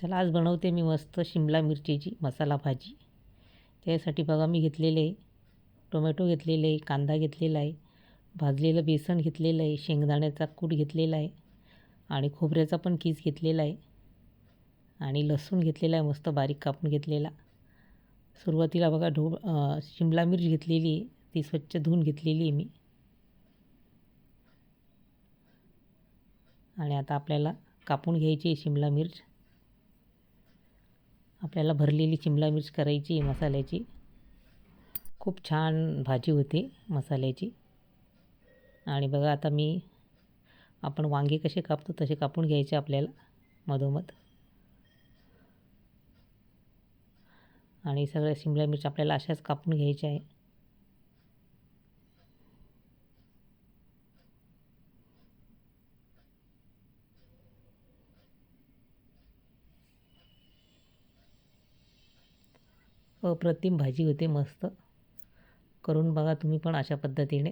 चला आज बनवते मी मस्त शिमला मिरचीची मसाला भाजी. त्यासाठी बघा मी घेतलेले आहे टोमॅटो घेतलेले आहे कांदा घेतलेला आहे भाजलेलं बेसन घेतलेलं आहे शेंगदाण्याचा कूट घेतलेला आहे आणि खोबऱ्याचा पण कीस घेतलेला आहे आणि लसूण घेतलेला आहे मस्त बारीक कापून घेतलेला. सुरुवातीला बघा ढो शिमला मिरच घेतलेली आहे ती स्वच्छ धुवून घेतलेली आहे मी. आणि आता आपल्याला कापून घ्यायची आहे शिमला मिर्च. आपल्याला भरलेली शिमला मिर्च करायची मसाल्याची. खूप छान भाजी होती मसाल्याची. आणि बघा आता मी आपण वांगे कसे कापतो तसे कापून घ्यायचे आपल्याला मधोमध. आणि सगळ्या शिमला मिरच आपल्याला अशाच कापून घ्यायच्या आहे. अप्रतिम भाजी होते मस्त. करून बघा तुम्ही पण अशा पद्धतीने.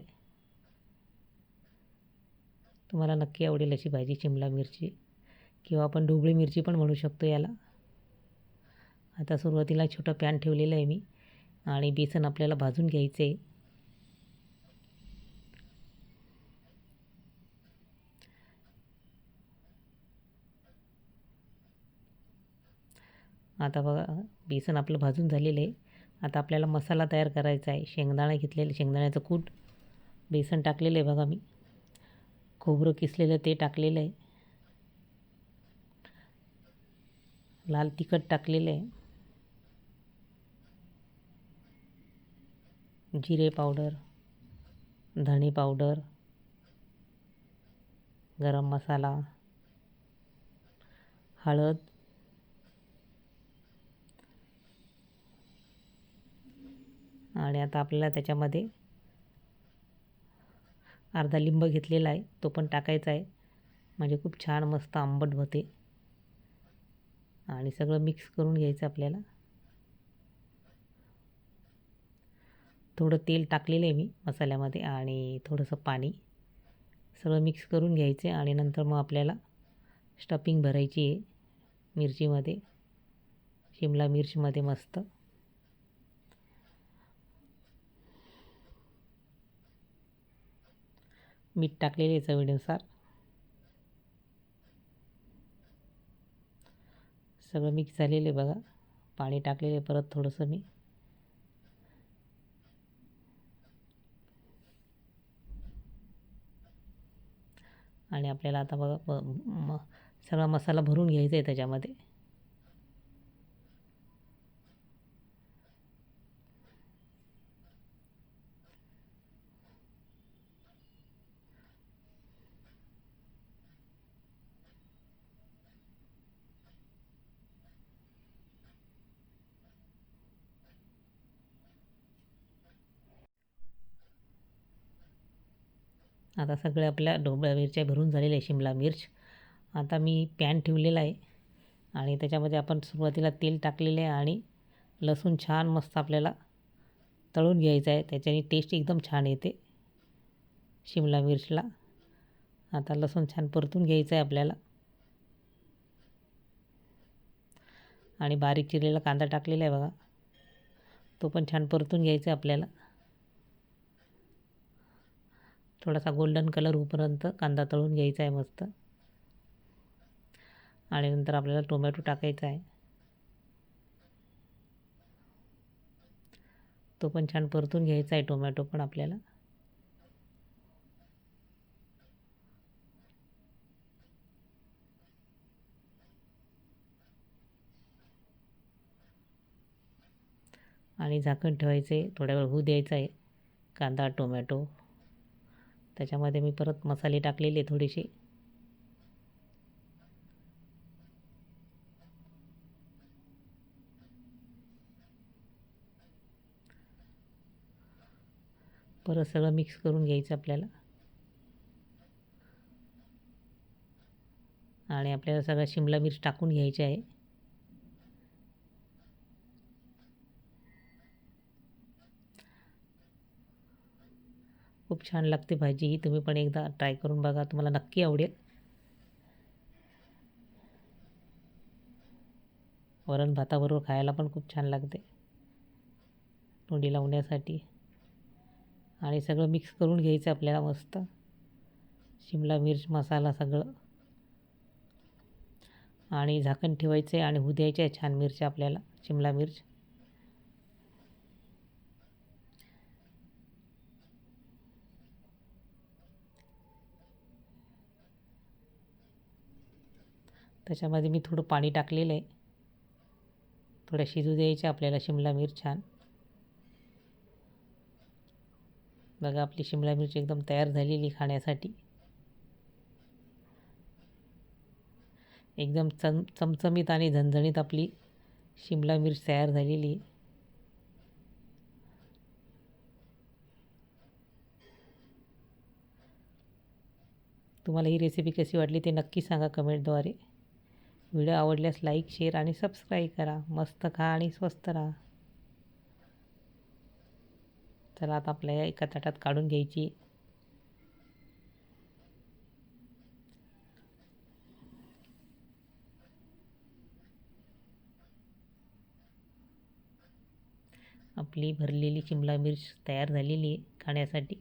तुम्हाला नक्की आवडेल अशी भाजी शिमला मिरची किंवा आपण ढोबळी मिरची पण म्हणू शकतो याला. आता सुरुवातीला छोटं पॅन ठेवलेलं आहे मी आणि बेसन आपल्याला भाजून घ्यायचं आहे आता बघा बेसन आपलं भाजून झालेलं आहे. आता आपल्याला मसाला तयार करायचा आहे. शेंगदाणा घेतलेलं शेंगदाण्याचं कूट. बेसन टाकलेलं आहे बघा मी. खोबरं किसलेलं ते टाकलेलं आहे. लाल तिखट टाकलेलं आहे. जिरे पावडर धणे पावडर गरम मसाला हळद आणि आता आपल्याला त्याच्यामध्ये अर्धा लिंब घेतलेला आहे. तो पण टाकायचा आहे. म्हणजे खूप छान मस्त आंबट होते. आणि सगळं मिक्स करून घ्यायचं आपल्याला. थोडं तेल टाकलेलं आहे मी मसाल्यामध्ये आणि थोडंसं पाणी. सगळं मिक्स करून घ्यायचं आणि नंतर मग आपल्याला स्टफिंग भरायची आहे मिरचीमध्ये. शिमला मिरचीमध्ये मस्त. मीठ टाकलेले चवीनुसार. सगळं मिक्स झालेलं आहे बघा. पाणी टाकलेलं परत थोडंसं मी. आणि आपल्याला आता बघा म सगळा मसाला भरून घ्यायचा आहे त्याच्यामध्ये. आता सगळे आपल्या ढोबळ्या मिरच्या भरून झालेल्या आहे शिमला मिर्च. आता मी पॅन ठेवलेला आहे आणि त्याच्यामध्ये आपण सुरुवातीला तेल टाकलेले आहे आणि लसूण छान मस्त आपल्याला तळून घ्यायचं आहे. त्याच्याने टेस्ट एकदम छान येते शिमला मिर्चला. आता लसूण छान परतून घ्यायचं आहे आपल्याला. आणि बारीक चिरलेला कांदा टाकलेला आहे बघा. तो पण छान परतून घ्यायचा आहे आपल्याला. थोडासा गोल्डन कलर होईपर्यंत कांदा तळून घ्यायचा आहे मस्त. आणि नंतर आपल्याला टोमॅटो टाकायचा आहे. तो पण छान परतून घ्यायचा आहे टोमॅटो पण आपल्याला. आणि झाकण ठेवायचं आहे थोड्या वेळ होऊ द्यायचा आहे. कांदा टोमॅटो त्याच्यामध्ये मी परत मसाले टाकलेले थोडेसे. परत सगळं मिक्स करून घ्यायचं आपल्याला. आणि आपल्याला सगळं शिमला मिर्च टाकून घ्यायची आहे. खूप छान लागते भाजी. ही तुम्ही पण एकदा ट्राय करून बघा. तुम्हाला नक्की आवडेल. वरण भाताबरोबर खायला पण खूप छान लागते. तोंडी लावण्यासाठी. आणि सगळं मिक्स करून घ्यायचं आपल्याला मस्त. शिमला मिर्च मसाला सगळं. आणि झाकण ठेवायचं आहे आणि होऊ द्यायच्या आहे छान मिरच्या आपल्याला. शिमला मिर्च. त्याच्यामध्ये मी थोडं पाणी टाकलेलं आहे. थोड्या शिजू द्यायच्या आपल्याला शिमला मिर छान. बघा आपली शिमला मिरच एकदम तयार झालेली खाण्यासाठी. एकदम चम चमचमीत आणि झणझणीत आपली शिमला मिर्च तयार झालेली आहे. तुम्हाला ही रेसिपी कशी वाटली ते नक्की सांगा कमेंटद्वारे व्हिडिओ आवडल्यास लाईक शेअर आणि सबस्क्राईब करा. मस्त खा आणि स्वस्त राहा. चला आता आपल्या एका ताटात काढून घ्यायची. आपली भरलेली शिमला मिर्च तयार झालेली आहे खाण्यासाठी.